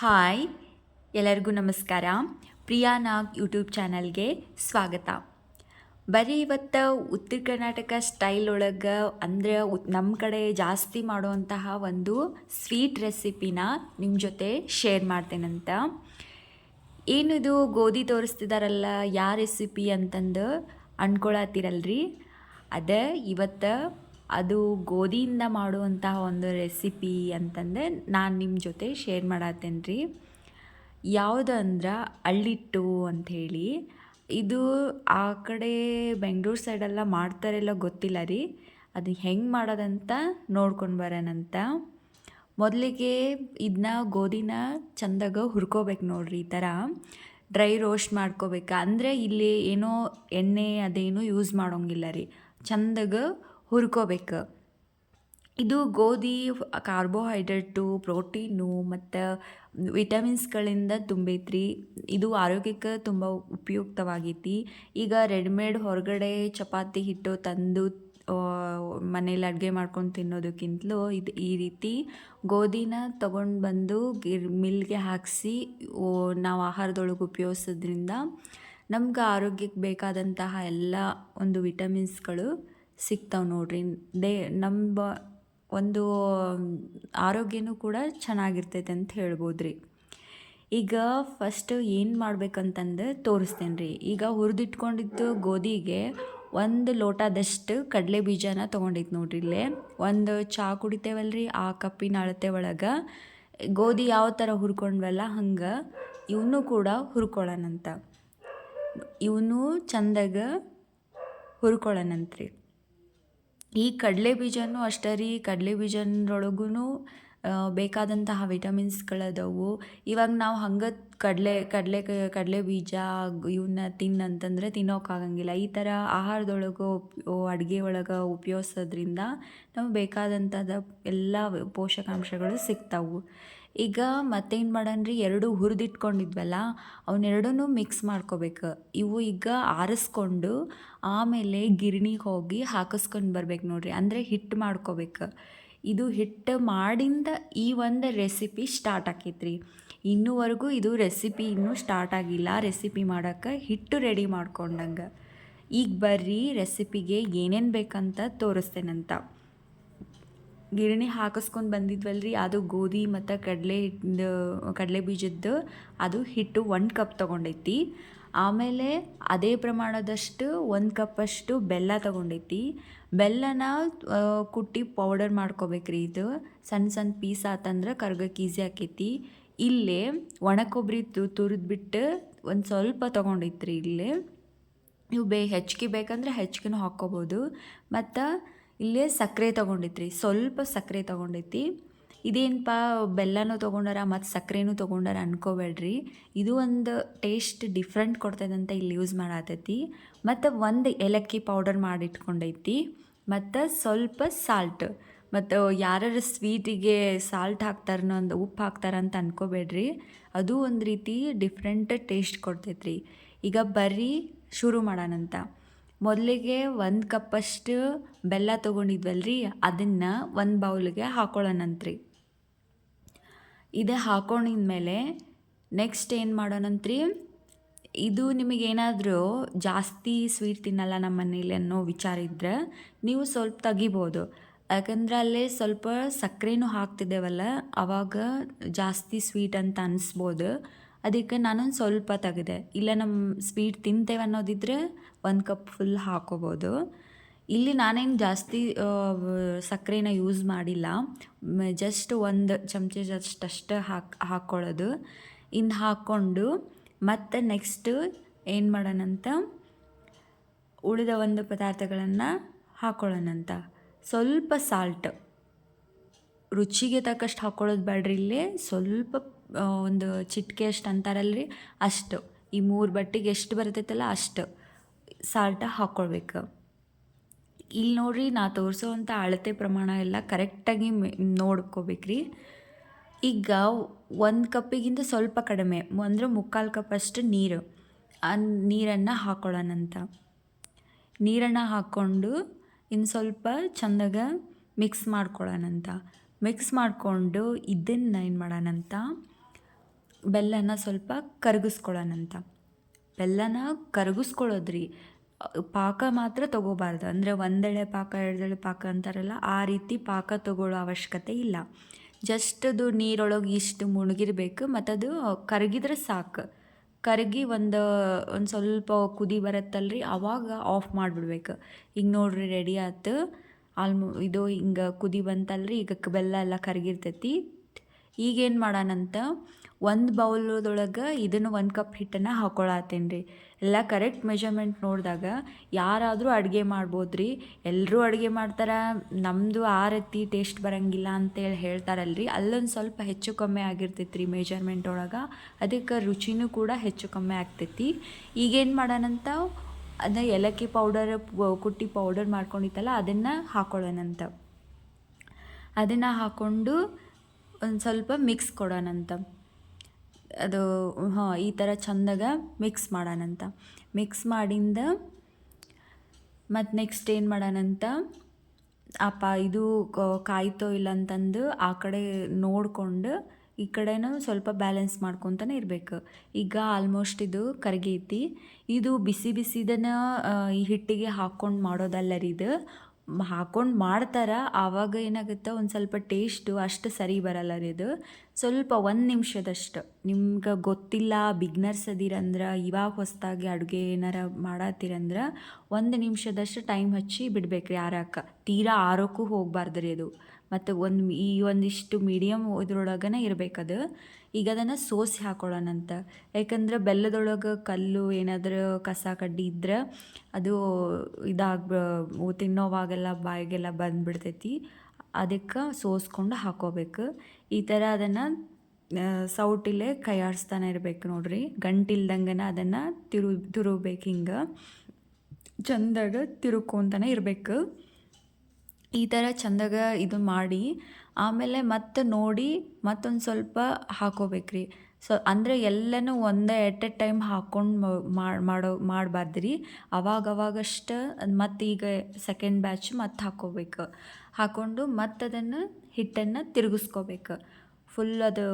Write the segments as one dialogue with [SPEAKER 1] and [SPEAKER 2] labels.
[SPEAKER 1] Hi ಎಲ್ಲರಿಗೂ ನಮಸ್ಕಾರ. ಪ್ರಿಯಾ ನಾಗ್ YouTube ಚಾನಲ್ಗೆ ಸ್ವಾಗತ. ಬರೀ ಇವತ್ತು ಉತ್ತರ ಕರ್ನಾಟಕ ಸ್ಟೈಲ್ ಒಳಗೆ ಅಂದರೆ ನಮ್ಮ ಕಡೆ ಜಾಸ್ತಿ ಮಾಡುವಂತಹ ಒಂದು ಸ್ವೀಟ್ ರೆಸಿಪಿನ ನಿಮ್ಮ ಜೊತೆ ಶೇರ್ ಮಾಡ್ತೇನಂತ. ಏನಿದು ಗೋಧಿ ತೋರಿಸ್ತಿದಾರಲ್ಲ, ಯಾ ರೆಸಿಪಿ ಅಂತಂದು ಅನ್ಕೊಳತ್ತೀರಲ್ರಿ ಅದೇ ಇವತ್ತು ಅದು ಗೋಧಿಯಿಂದ ಮಾಡುವಂತಹ ಒಂದು ರೆಸಿಪಿ ಅಂತಂದರೆ ನಾನು ನಿಮ್ಮ ಜೊತೆ ಶೇರ್ ಮಾಡತ್ತೇನೆ ರೀ ಯಾವುದು ಅಂದ್ರೆ ಅಳ್ಳಿಟ್ಟು ಅಂಥೇಳಿ. ಇದು ಆ ಕಡೆ ಬೆಂಗಳೂರು ಸೈಡೆಲ್ಲ ಮಾಡ್ತಾರೆಲ್ಲ ಗೊತ್ತಿಲ್ಲ ರೀ. ಅದು ಹೆಂಗೆ ಮಾಡೋದಂತ ನೋಡ್ಕೊಂಡು ಬರೋಣಂತ. ಮೊದಲಿಗೆ ಇದನ್ನ ಗೋಧಿನ ಚಂದಾಗ ಹುರ್ಕೋಬೇಕು ನೋಡ್ರಿ ಈ ಥರ ಡ್ರೈ ರೋಸ್ಟ್ ಮಾಡ್ಕೋಬೇಕು. ಅಂದರೆ ಇಲ್ಲಿ ಏನೋ ಎಣ್ಣೆ ಅದೇನು ಯೂಸ್ ಮಾಡೋಂಗಿಲ್ಲ ರೀ. ಚಂದಾಗ ಹುರ್ಕೋಬೇಕು. ಇದು ಗೋಧಿ, ಕಾರ್ಬೋಹೈಡ್ರೇಟು, ಪ್ರೋಟೀನು ಮತ್ತು ವಿಟಮಿನ್ಸ್ಗಳಿಂದ ತುಂಬೈತ್ರಿ. ಇದು ಆರೋಗ್ಯಕ್ಕೆ ತುಂಬ ಉಪಯುಕ್ತವಾಗೈತಿ. ಈಗ ರೆಡಿಮೇಡ್ ಹೊರಗಡೆ ಚಪಾತಿ ಹಿಟ್ಟು ತಂದು ಮನೇಲಿ ಅಡುಗೆ ಮಾಡ್ಕೊಂಡು ತಿನ್ನೋದಕ್ಕಿಂತಲೂ ಇದು ಈ ರೀತಿ ಗೋಧಿನ ತಗೊಂಡು ಬಂದು ಗಿರ್, ಮಿಲ್ಗೆ ಹಾಕಿಸಿ ನಾವು ಆಹಾರದೊಳಗೆ ಉಪಯೋಗಿಸೋದ್ರಿಂದ ನಮ್ಗೆ ಆರೋಗ್ಯಕ್ಕೆ ಬೇಕಾದಂತಹ ಎಲ್ಲ ಒಂದು ವಿಟಮಿನ್ಸ್ಗಳು ಸಿಗ್ತಾವೆ ನೋಡ್ರಿ. ದೇ ನಮ್ಮ ಒಂದು, ಆರೋಗ್ಯನೂ ಕೂಡ ಚೆನ್ನಾಗಿರ್ತೈತೆ ಅಂತ ಹೇಳ್ಬೋದು ರೀ ಈಗ ಫಸ್ಟ್ ಏನು ಮಾಡ್ಬೇಕಂತಂದು ತೋರಿಸ್ತೇನೆ ರೀ ಈಗ ಹುರಿದಿಟ್ಕೊಂಡಿದ್ದು ಗೋಧಿಗೆ ಒಂದು ಲೋಟದಷ್ಟು ಕಡಲೆ ಬೀಜನ ತೊಗೊಂಡಿದ್ದು ನೋಡ್ರಿ ಇಲ್ಲೇ. ಒಂದು ಚಹಾ ರೀ ಆ ಕಪ್ಪಿನ ಅಳತೆ ಒಳಗೆ. ಗೋಧಿ ಯಾವ ಥರ ಹುರ್ಕೊಂಡ್ವಲ್ಲ ಹಂಗೆ ಇವನು ಕೂಡ ಹುರ್ಕೊಳ್ಳೋಣಂತ ಇವನು ಚಂದಾಗ ಹುರ್ಕೊಳ್ಳೋಣಂತ್ರಿ ಈ ಕಡಲೆ ಬೀಜನೂ ಅಷ್ಟೇ ರೀ. ಕಡಲೆ ಬೀಜದೊಳಗೂ ಬೇಕಾದಂತಹ ವಿಟಮಿನ್ಸ್ಗಳದವು. ಇವಾಗ ನಾವು ಹಂಗೆ ಕಡಲೆ ಕಡಲೆ ಕಡಲೆ ಬೀಜ ಇವನ್ನ ತಿನ್ನಂತಂದರೆ ತಿನ್ನೋಕ್ಕಾಗಂಗಿಲ್ಲ ಈ ಥರ ಆಹಾರದೊಳಗೆ ಅಡುಗೆ ಒಳಗೆ ಉಪಯೋಗಿಸೋದ್ರಿಂದ ನಮಗೆ ಬೇಕಾದಂಥದ್ದು ಎಲ್ಲ ಪೋಷಕಾಂಶಗಳು ಸಿಗ್ತಾವೆ. ಈಗ ಮತ್ತೇನು ರೀ ಎರಡು ಹುರಿದಿಟ್ಕೊಂಡಿದ್ವಲ್ಲ ಅವನ್ನೆರಡೂ ಮಿಕ್ಸ್ ಮಾಡ್ಕೋಬೇಕು. ಇವು ಈಗ ಆರಿಸ್ಕೊಂಡು ಆಮೇಲೆ ಗಿರಣಿಗೆ ಹೋಗಿ ಹಾಕಿಸ್ಕೊಂಡು ಬರ್ಬೇಕು ನೋಡಿರಿ. ಅಂದರೆ ಹಿಟ್ಟು ಮಾಡ್ಕೋಬೇಕು. ಇದು ಹಿಟ್ಟು ಮಾಡಿಂದ ಈ ಒಂದು ರೆಸಿಪಿ ಸ್ಟಾರ್ಟ್ ಆಕೈತ್ರಿ. ಇನ್ನೂವರೆಗೂ ಇದು ರೆಸಿಪಿ ಇನ್ನೂ ಸ್ಟಾರ್ಟ್ ಆಗಿಲ್ಲ. ರೆಸಿಪಿ ಮಾಡೋಕ್ಕೆ ಹಿಟ್ಟು ರೆಡಿ ಮಾಡ್ಕೊಂಡಂಗೆ. ಈಗ ಬರ್ರಿ ರೆಸಿಪಿಗೆ ಏನೇನು ಬೇಕಂತ ತೋರಿಸ್ತೇನಂತ. ಗಿರಣಿ ಹಾಕಿಸ್ಕೊಂಡು ಬಂದಿದ್ವಲ್ರಿ? ಅದು ಗೋಧಿ ಮತ್ತು ಕಡಲೆ ಹಿಟ್ಟು ಕಡಲೆ ಬೀಜದ್ದು ಅದು ಹಿಟ್ಟು ಒಂದು ಕಪ್ ತೊಗೊಂಡೈತಿ. ಆಮೇಲೆ ಅದೇ ಪ್ರಮಾಣದಷ್ಟು ಒಂದು ಕಪ್ಪಷ್ಟು ಬೆಲ್ಲ ತೊಗೊಂಡೈತಿ. ಬೆಲ್ಲನ ಕುಟ್ಟಿ ಪೌಡರ್ ಮಾಡ್ಕೋಬೇಕ್ರಿ ಇದು. ಸಣ್ಣ ಸಣ್ಣ ಪೀಸ್ ಆತಂದ್ರೆ ಕರ್ಗಕ್ಕೆ ಈಸಿ ಆಕೈತಿ. ಇಲ್ಲೇ ಒಣ ಕೊಬ್ಬರಿ ತುರಿದ್ಬಿಟ್ಟು ಒಂದು ಸ್ವಲ್ಪ ತೊಗೊಂಡೈತ್ರಿ ಇಲ್ಲೇ. ನೀವು ಬೇ, ಹೆಚ್ಚಿಗೆ ಬೇಕಂದ್ರೆ ಹೆಚ್ಚಿಗೆನೂ ಹಾಕ್ಕೋಬೋದು. ಮತ್ತು ಇಲ್ಲೇ ಸಕ್ಕರೆ ತೊಗೊಂಡಿತ್ರಿ ಸ್ವಲ್ಪ ಸಕ್ಕರೆ ತೊಗೊಂಡೈತಿ ಇದೇನಪ್ಪ ಬೆಲ್ಲನೂ ತೊಗೊಂಡಾರ ಮತ್ತು ಸಕ್ಕರೆನೂ ತೊಗೊಂಡಾರ ಅನ್ಕೋಬೇಡ್ರಿ. ಇದು ಒಂದು ಟೇಸ್ಟ್ ಡಿಫ್ರೆಂಟ್ ಕೊಡ್ತದಂತ ಇಲ್ಲಿ ಯೂಸ್ ಮಾಡತ್ತೈತಿ ಮತ್ತು ಒಂದು ಏಲಕ್ಕಿ ಪೌಡರ್ ಮಾಡಿಟ್ಕೊಂಡೈತಿ ಮತ್ತು ಸ್ವಲ್ಪ ಸಾಲ್ಟ್. ಮತ್ತು ಯಾರು ಸ್ವೀಟಿಗೆ ಸಾಲ್ಟ್ ಹಾಕ್ತಾರನೋ ಒಂದು ಉಪ್ಪು ಹಾಕ್ತಾರಂತ ಅನ್ಕೋಬೇಡ್ರಿ. ಅದು ಒಂದು ರೀತಿ ಡಿಫ್ರೆಂಟ್ ಟೇಸ್ಟ್ ಕೊಡ್ತೈತ್ರಿ. ಈಗ ಬರ್ರಿ, ಶುರು ಮಾಡೋಣಂತ. ಮೊದಲಿಗೆ ಒಂದು ಕಪ್ಪಷ್ಟು ಬೆಲ್ಲ ತೊಗೊಂಡಿದ್ವಲ್ರಿ, ಅದನ್ನು ಒಂದು ಬೌಲ್ಗೆ ಹಾಕೊಳ್ಳೋಣಂತ್ರಿ. ಇದು ಹಾಕೊಂಡಿದ್ಮೇಲೆ ನೆಕ್ಸ್ಟ್ ಏನು ಮಾಡೋಣಂತ್ರಿ, ಇದು ನಿಮಗೇನಾದರೂ ಜಾಸ್ತಿ ಸ್ವೀಟ್ ತಿನ್ನಲ್ಲ ನಮ್ಮ ಮನೇಲಿ ಅನ್ನೋ ವಿಚಾರ ಇದ್ದರೆ ನೀವು ಸ್ವಲ್ಪ ತೆಗಿಬೋದು. ಯಾಕಂದ್ರೆ ಅಲ್ಲೇ ಸ್ವಲ್ಪ ಸಕ್ಕರೆನೂ ಹಾಕ್ತಿದ್ದೇವಲ್ಲ ಆವಾಗ ಜಾಸ್ತಿ ಸ್ವೀಟ್ ಅಂತ ಅನಿಸ್ಬೋದು. ಅದಕ್ಕೆ ನಾನೊಂದು ಸ್ವಲ್ಪ ತೆಗೆದೆ. ಇಲ್ಲ ನಮ್ಮ ಸ್ವೀಟ್ ತಿಂತೇವೆ ಅನ್ನೋದಿದ್ರೆ ಒಂದು ಕಪ್ ಫುಲ್ ಹಾಕೋಬೋದು. ಇಲ್ಲಿ ನಾನೇನು ಜಾಸ್ತಿ ಸಕ್ಕರೆನ ಯೂಸ್ ಮಾಡಿಲ್ಲ. ಜಸ್ಟ್ ಒಂದು ಚಮಚದಷ್ಟಷ್ಟು ಹಾಕಿ ಹಾಕ್ಕೊಳ್ಳೋದು ಇನ್ನು ಹಾಕ್ಕೊಂಡು ಮತ್ತು ನೆಕ್ಸ್ಟು ಏನು ಮಾಡೋಣಂತ? ಉಳಿದ ಒಂದು ಪದಾರ್ಥಗಳನ್ನು ಹಾಕ್ಕೊಳ್ಳೋಣಂತ ಸ್ವಲ್ಪ ಸಾಲ್ಟ್ ರುಚಿಗೆ ತಕ್ಕಷ್ಟು ಹಾಕ್ಕೊಳ್ಳೋದು ಬೇಡ್ರಿ ಇಲ್ಲಿ. ಸ್ವಲ್ಪ ಒಂದು ಚಿಟ್ಕೆ ಎಷ್ಟು ಅಂತಾರಲ್ಲ ರೀ ಅಷ್ಟು. ಈ ಮೂರು ಬಟ್ಟಿಗೆ ಎಷ್ಟು ಬರ್ತೈತಲ್ಲ ಅಷ್ಟು. ಸಾಲ್ಟ ಹಾಕ್ಕೊಳ್ಬೇಕು ಇಲ್ಲಿ ನೋಡ್ರಿ, ನಾ ತೋರಿಸೋವಂಥ ಅಳತೆ ಪ್ರಮಾಣ ಎಲ್ಲ ಕರೆಕ್ಟಾಗಿ ನೋಡ್ಕೋಬೇಕ್ರಿ. ಈಗ ಒಂದು ಕಪ್ಪಿಗಿಂತ ಸ್ವಲ್ಪ ಕಡಿಮೆ, ಅಂದರೆ ಮುಕ್ಕಾಲು ಕಪ್ ಅಷ್ಟು ನೀರು. ಆ ನೀರನ್ನು ಹಾಕ್ಕೊಳ್ಳೋಣಂತ ನೀರನ್ನು ಹಾಕ್ಕೊಂಡು ಇನ್ನು ಸ್ವಲ್ಪ ಚಂದಾಗ ಮಿಕ್ಸ್ ಮಾಡ್ಕೊಳ್ಳೋಣಂತ ಮಿಕ್ಸ್ ಮಾಡಿಕೊಂಡು ಇದನ್ನು ಏನು ಮಾಡೋಣಂತ ಬೆಲ್ಲನ ಸ್ವಲ್ಪ ಕರಗಿಸ್ಕೊಳ್ಳೋಣಂತ. ಬೆಲ್ಲನ ಕರಗಿಸ್ಕೊಳ್ಳೋದ್ರಿ. ಪಾಕ ಮಾತ್ರ ತೊಗೋಬಾರ್ದು. ಅಂದರೆ ಒಂದೆಳೆ ಪಾಕ, ಎರಡೆಳೆ ಪಾಕ ಅಂತಾರಲ್ಲ, ಆ ರೀತಿ ಪಾಕ ತೊಗೊಳ್ಳೋ ಅವಶ್ಯಕತೆ ಇಲ್ಲ. ಜಸ್ಟ್ ಅದು ನೀರೊಳಗೆ ಇಷ್ಟು ಮುಳುಗಿರ್ಬೇಕು ಮತ್ತು ಅದು ಕರಗಿದ್ರೆ ಸಾಕು. ಕರಗಿ ಒಂದು ಒಂದು ಸ್ವಲ್ಪ ಕುದಿ ಬರುತ್ತಲ್ರಿ, ಅವಾಗ ಆಫ್ ಮಾಡಿಬಿಡ್ಬೇಕು. ಈಗ ನೋಡ್ರಿ ರೆಡಿ ಆಯ್ತು ಆಲ್ಮೋ, ಇದು ಹಿಂಗೆ ಕುದಿ ಬಂತಲ್ರಿ, ಈಗ ಬೆಲ್ಲ ಎಲ್ಲ ಕರಗಿರ್ತೈತಿ. ಈಗೇನು ಮಾಡೋಣಂತ? ಒಂದು ಬೌಲದೊಳಗೆ ಇದನ್ನು ಒಂದು ಕಪ್ ಹಿಟ್ಟನ್ನು ಹಾಕೊಳತ್ತೇನೆ ರೀ ಎಲ್ಲ ಕರೆಕ್ಟ್ ಮೆಜರ್ಮೆಂಟ್ ನೋಡಿದಾಗ ಯಾರಾದರೂ ಅಡುಗೆ ಮಾಡ್ಬೋದು ರೀ ಎಲ್ಲರೂ ಅಡುಗೆ ಮಾಡ್ತಾರೆ ನಮ್ಮದು ಆ ರೀತಿ ಟೇಸ್ಟ್ ಬರೋಂಗಿಲ್ಲ ಅಂತೇಳಿ ಹೇಳ್ತಾರಲ್ರಿ. ಅಲ್ಲೊಂದು ಸ್ವಲ್ಪ ಹೆಚ್ಚು ಕಮ್ಮಿ ಆಗಿರ್ತೈತೆ ರೀ ಮೆಜರ್ಮೆಂಟ್ ಒಳಗೆ. ಅದಕ್ಕೆ ರುಚಿನೂ ಕೂಡ ಹೆಚ್ಚು ಕಮ್ಮಿ ಆಗ್ತೈತಿ. ಈಗೇನು ಮಾಡೋಣಂತ ಅದ ಏಲಕ್ಕಿ ಪೌಡರ್ ಕುಟ್ಟಿ ಪೌಡರ್ ಮಾಡ್ಕೊಂಡಿತ್ತಲ್ಲ, ಅದನ್ನು ಹಾಕೊಳ್ಳೋಣಂತ ಅದನ್ನು ಹಾಕ್ಕೊಂಡು ಒಂದು ಸ್ವಲ್ಪ ಮಿಕ್ಸ್ ಕೊಡೋಣಂತ ಅದು, ಹಾಂ, ಈ ಥರ ಚಂದಾಗ ಮಿಕ್ಸ್ ಮಾಡೋಣಂತ ಮಿಕ್ಸ್ ಮಾಡಿಂದ ಮತ್ತು ನೆಕ್ಸ್ಟ್ ಏನು ಮಾಡೋಣಂತ ಅಪ್ಪ ಇದು ಕಾಯ್ತೋ ಇಲ್ಲ ಅಂತಂದು ಆ ಕಡೆ ನೋಡಿಕೊಂಡು ಈ ಕಡೆನೂ ಸ್ವಲ್ಪ ಬ್ಯಾಲೆನ್ಸ್ ಮಾಡ್ಕೊತಾನೆ ಇರಬೇಕು. ಈಗ ಆಲ್ಮೋಸ್ಟ್ ಇದು ಕರಗೈತಿ. ಇದು ಬಿಸಿ ಬಿಸಿದನ್ನು ಈ ಹಿಟ್ಟಿಗೆ ಹಾಕ್ಕೊಂಡು ಮಾಡೋದಲ್ಲ ಇದು ಹಾಕ್ಕೊಂಡು ಮಾಡ್ತಾರೆ, ಆವಾಗ ಏನಾಗುತ್ತೆ? ಒಂದು ಸ್ವಲ್ಪ ಟೇಸ್ಟು ಅಷ್ಟು ಸರಿ ಬರಲ್ಲ ರೀ ಇದು ಸ್ವಲ್ಪ ಒಂದು ನಿಮಿಷದಷ್ಟು. ನಿಮ್ಗೆ ಗೊತ್ತಿಲ್ಲ ಬಿಗ್ನರ್ಸ್ ಅದಿರಂದ್ರೆ, ಇವಾಗ ಹೊಸದಾಗಿ ಅಡುಗೆ ಏನಾರ ಮಾಡತ್ತೀರಂದ್ರೆ ಒಂದು ನಿಮಿಷದಷ್ಟು ಟೈಮ್ ಹಚ್ಚಿ ಬಿಡ್ಬೇಕು ರೀ ಆರಾಕ. ತೀರಾ ಆರೋಕ್ಕೂ ಹೋಗಬಾರ್ದು ರೀ ಅದು. ಮತ್ತು ಒಂದು ಈ ಒಂದಿಷ್ಟು ಮೀಡಿಯಮ್ ಇದ್ರೊಳಗನೇ ಇರಬೇಕದು ಈಗ ಅದನ್ನು ಸೋಸಿ ಹಾಕೊಳ್ಳೋಣಂತ. ಯಾಕಂದ್ರೆ ಬೆಲ್ಲದೊಳಗೆ ಕಲ್ಲು ಏನಾದರೂ ಕಸ ಕಡ್ಡಿ ಇದ್ರೆ ಅದು ಇದಾಗ ತಿನ್ನೋವಾಗೆಲ್ಲ ಬಾಯಿಗೆಲ್ಲ ಬಂದುಬಿಡ್ತೈತಿ. ಅದಕ್ಕೆ ಸೋಸ್ಕೊಂಡು ಹಾಕೋಬೇಕು. ಈ ಥರ ಅದನ್ನು ಸೌಟಿಲೇ ಕೈ ಆಡಿಸ್ತಾನೆ ಇರಬೇಕು ನೋಡ್ರಿ. ಗಂಟಿಲ್ದಂಗನ ಅದನ್ನು ತಿರು, ತಿರುಬೇಕು ಹಿಂಗೆ. ಚಂದಾಗ ತಿರುಕೊಂತಾನೆ ಇರಬೇಕು. ಈ ಥರ ಚಂದಾಗ ಇದು ಮಾಡಿ ಆಮೇಲೆ ಮತ್ತೆ ನೋಡಿ ಮತ್ತೊಂದು ಸ್ವಲ್ಪ ಹಾಕೋಬೇಕು ರೀ ಸೊ, ಅಂದರೆ ಎಲ್ಲನೂ ಒಂದೇ ಎಟ್ ಎ ಟೈಮ್ ಹಾಕ್ಕೊಂಡು ಮಾಡೋ ಮಾಡಬಾರ್ದು ರೀ ಅವಾಗ ಅವಾಗಷ್ಟು ಮತ್ತು ಈಗ ಸೆಕೆಂಡ್ ಬ್ಯಾಚ್ ಮತ್ತೆ ಹಾಕೋಬೇಕು. ಹಾಕ್ಕೊಂಡು ಮತ್ತೆ ಅದನ್ನು ಹಿಟ್ಟನ್ನು ತಿರುಗಿಸ್ಕೋಬೇಕು. ಫುಲ್ ಅದು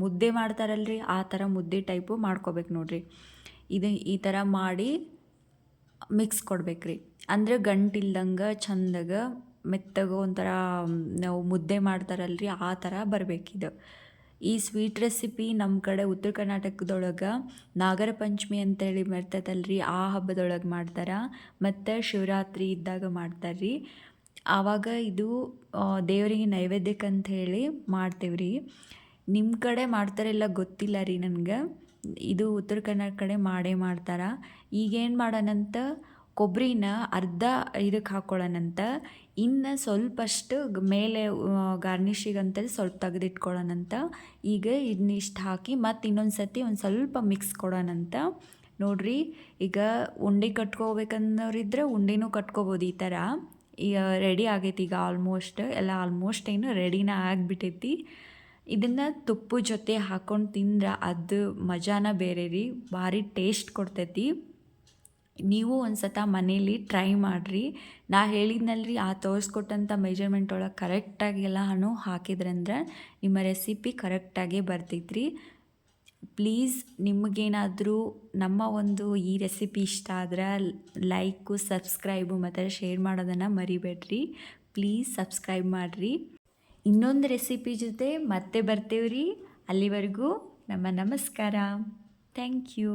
[SPEAKER 1] ಮುದ್ದೆ ಮಾಡ್ತಾರಲ್ರಿ, ಆ ಥರ ಮುದ್ದೆ ಟೈಪು ಮಾಡ್ಕೋಬೇಕು ನೋಡಿರಿ. ಇದು ಈ ಥರ ಮಾಡಿ ಮಿಕ್ಸ್ ಕೊಡ್ಬೇಕು ರೀ ಅಂದರೆ ಗಂಟಿಲ್ದಂಗೆ, ಚಂದಾಗ ಮೆತ್ತಗೆ ಒಂಥರ ನಾವು ಮುದ್ದೆ ಮಾಡ್ತಾರಲ್ರಿ, ಆ ಥರ ಬರಬೇಕಿದು. ಈ ಸ್ವೀಟ್ ರೆಸಿಪಿ ನಮ್ಮ ಕಡೆ ಉತ್ತರ ಕರ್ನಾಟಕದೊಳಗೆ ನಾಗರ ಪಂಚಮಿ ಅಂತೇಳಿ ಬರ್ತೈತಲ್ರಿ, ಆ ಹಬ್ಬದೊಳಗೆ ಮಾಡ್ತಾರೆ. ಮತ್ತು ಶಿವರಾತ್ರಿ ಇದ್ದಾಗ ಮಾಡ್ತಾರೆ ರೀ ಆವಾಗ ಇದು ದೇವರಿಗೆ ನೈವೇದ್ಯಕ್ಕೆ ಅಂತ ಹೇಳಿ ಮಾಡ್ತೇವೆ ರೀ ನಿಮ್ಮ ಕಡೆ ಮಾಡ್ತಾರೆಲ್ಲ ಗೊತ್ತಿಲ್ಲ ರೀ ನನಗೆ. ಇದು ಉತ್ತರ ಕನ್ನಡ ಕಡೆ ಮಾಡೇ ಮಾಡ್ತಾರೆ. ಈಗೇನು ಮಾಡೋಣಂತ ಕೊಬ್ಬರಿನ ಅರ್ಧ ಇದಕ್ಕೆ ಹಾಕ್ಕೊಳ್ಳೋಣಂತ ಇನ್ನು ಸ್ವಲ್ಪಷ್ಟು ಮೇಲೆ ಗಾರ್ನಿಷಿಗಂತೇಳಿ ಸ್ವಲ್ಪ ತೆಗೆದಿಟ್ಕೊಳ್ಳೋಣಂತ ಈಗ ಇದನ್ನಿಷ್ಟು ಹಾಕಿ ಮತ್ತು ಇನ್ನೊಂದು ಸತಿ ಒಂದು ಸ್ವಲ್ಪ ಮಿಕ್ಸ್ ಕೊಡೋಣಂತ ನೋಡ್ರಿ, ಈಗ ಉಂಡೆ ಕಟ್ಕೋಬೇಕನ್ನೋರಿದ್ರೆ ಉಂಡೆನೂ ಕಟ್ಕೋಬೋದು ಈ ಥರ. ಈಗ ರೆಡಿ ಆಗೈತಿ ಈಗ ಆಲ್ಮೋಸ್ಟ್ ಎಲ್ಲ ಆಲ್ಮೋಸ್ಟ್ ಏನು ರೆಡಿನ ಆಗಿಬಿಟ್ಟೈತಿ ಇದನ್ನು ತುಪ್ಪ ಜೊತೆ ಹಾಕ್ಕೊಂಡು ತಿಂದ್ರೆ ಅದು ಮಜಾನ ಬೇರೆ ರೀ ಭಾರಿ ಟೇಸ್ಟ್ ಕೊಡ್ತೈತಿ. ನೀವು ಒಂದು ಸತ ಮನೇಲಿ ಟ್ರೈ ಮಾಡಿರಿ. ನಾ ಹೇಳಿದ್ನಲ್ರಿ, ಆ ತೋರಿಸ್ಕೊಟ್ಟಂಥ ಮೆಜರ್ಮೆಂಟ್ ಒಳಗೆ ಕರೆಕ್ಟಾಗಿ ಎಲ್ಲ ಹಣ್ಣು ಹಾಕಿದ್ರಂದ್ರೆ ನಿಮ್ಮ ರೆಸಿಪಿ ಕರೆಕ್ಟಾಗಿ ಬರ್ತೈತ್ರಿ. ಪ್ಲೀಸ್ ನಿಮಗೇನಾದರೂ ನಮ್ಮ ಒಂದು ಈ ರೆಸಿಪಿ ಇಷ್ಟ ಆದ್ರೆ ಲೈಕು ಸಬ್ಸ್ಕ್ರೈಬು ಮತ್ತು ಶೇರ್ ಮಾಡೋದನ್ನು ಮರಿಬೇಡ್ರಿ. ಪ್ಲೀಸ್ ಸಬ್ಸ್ಕ್ರೈಬ್ ಮಾಡಿರಿ. ಇನ್ನೊಂದು ರೆಸಿಪಿ ಜೊತೆ ಮತ್ತೆ ಬರ್ತೇವ್ರಿ. ಅಲ್ಲಿವರೆಗೂ ನಮ್ಮ ನಮಸ್ಕಾರ. Thank you